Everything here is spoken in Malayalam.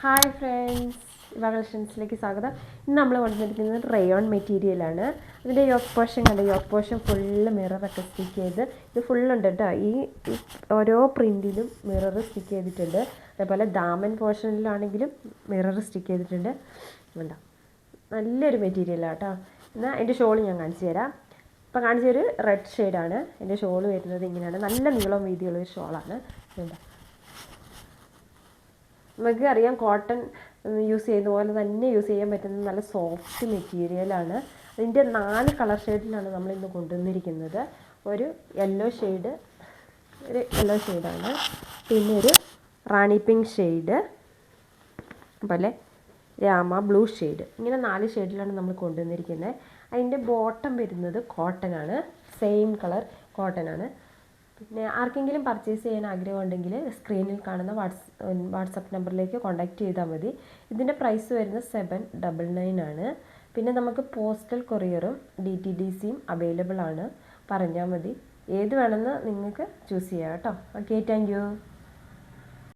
ഹായ് ഫ്രണ്ട്സ് ഇവ കളക്ഷൻസിലേക്ക് സ്വാഗതം. ഇന്ന് നമ്മൾ കൊണ്ടുവന്നിരിക്കുന്നത് റയോൺ മെറ്റീരിയലാണ് അതിന്റെ യോക്ക് പോർഷൻ കണ്ട് യോക്ക് പോർഷൻ ഫുള്ള് മിററൊക്കെ സ്റ്റിക്ക് ചെയ്ത് ഇത് ഫുള്ളുണ്ട് കേട്ടോ. ഈ ഓരോ പ്രിന്റിലും മിറർ സ്റ്റിക്ക് ചെയ്തിട്ടുണ്ട്. അതേപോലെ ദാമൻ പോർഷനിലാണെങ്കിലും മിറർ സ്റ്റിക്ക് ചെയ്തിട്ടുണ്ട്. വേണ്ട നല്ലൊരു മെറ്റീരിയലാണ് കേട്ടോ. എന്നാൽ എന്റെ ഷോൾ ഞാൻ കാണിച്ചു തരാം. ഇപ്പം കാണിച്ചൊരു റെഡ് ഷെയ്ഡാണ് എന്റെ ഷോൾ വരുന്നത് ഇങ്ങനെയാണ്. നല്ല നീളവും വീതിയുള്ള ഒരു ഷോളാണ് വേണ്ട നമുക്ക് അറിയാം കോട്ടൺ യൂസ് ചെയ്യുന്ന പോലെ തന്നെ യൂസ് ചെയ്യാൻ പറ്റുന്ന നല്ല സോഫ്റ്റ് മെറ്റീരിയലാണ് അതിന്റെ നാല് കളർ ഷെയ്ഡിലാണ് നമ്മൾ ഇന്ന് കൊണ്ടുവന്നിരിക്കുന്നത്. ഒരു യെല്ലോ ഷെയ്ഡ് ഒരു യെല്ലോ ഷെയ്ഡാണ് പിന്നെ ഒരു റാണി പിങ്ക് ഷെയ്ഡ് അതുപോലെ രാമ ബ്ലൂ ഷെയ്ഡ് ഇങ്ങനെ നാല് ഷെയ്ഡിലാണ് നമ്മൾ കൊണ്ടുവന്നിരിക്കുന്നത്. അതിന്റെ ബോട്ടം വരുന്നത് കോട്ടൺ ആണ്. സെയിം കളർ കോട്ടൺ ആണ്. പിന്നെ ആർക്കെങ്കിലും പർച്ചേസ് ചെയ്യാൻ ആഗ്രഹമുണ്ടെങ്കിൽ സ്ക്രീനിൽ കാണുന്ന വാട്സ് വാട്സപ്പ് നമ്പറിലേക്ക് കോൺടാക്റ്റ് ചെയ്താൽ മതി. ഇതിന്റെ പ്രൈസ് വരുന്നത് സെവൻ ഡബിൾ നയൻ ആണ്. പിന്നെ നമുക്ക് പോസ്റ്റൽ കൊറിയറും ഡി ടി ഡി സിയും അവൈലബിൾ ആണ്. പറഞ്ഞാൽ മതി. ഏത് വേണമെന്ന് നിങ്ങൾക്ക് ചൂസ് ചെയ്യാം കേട്ടോ. Okay thank you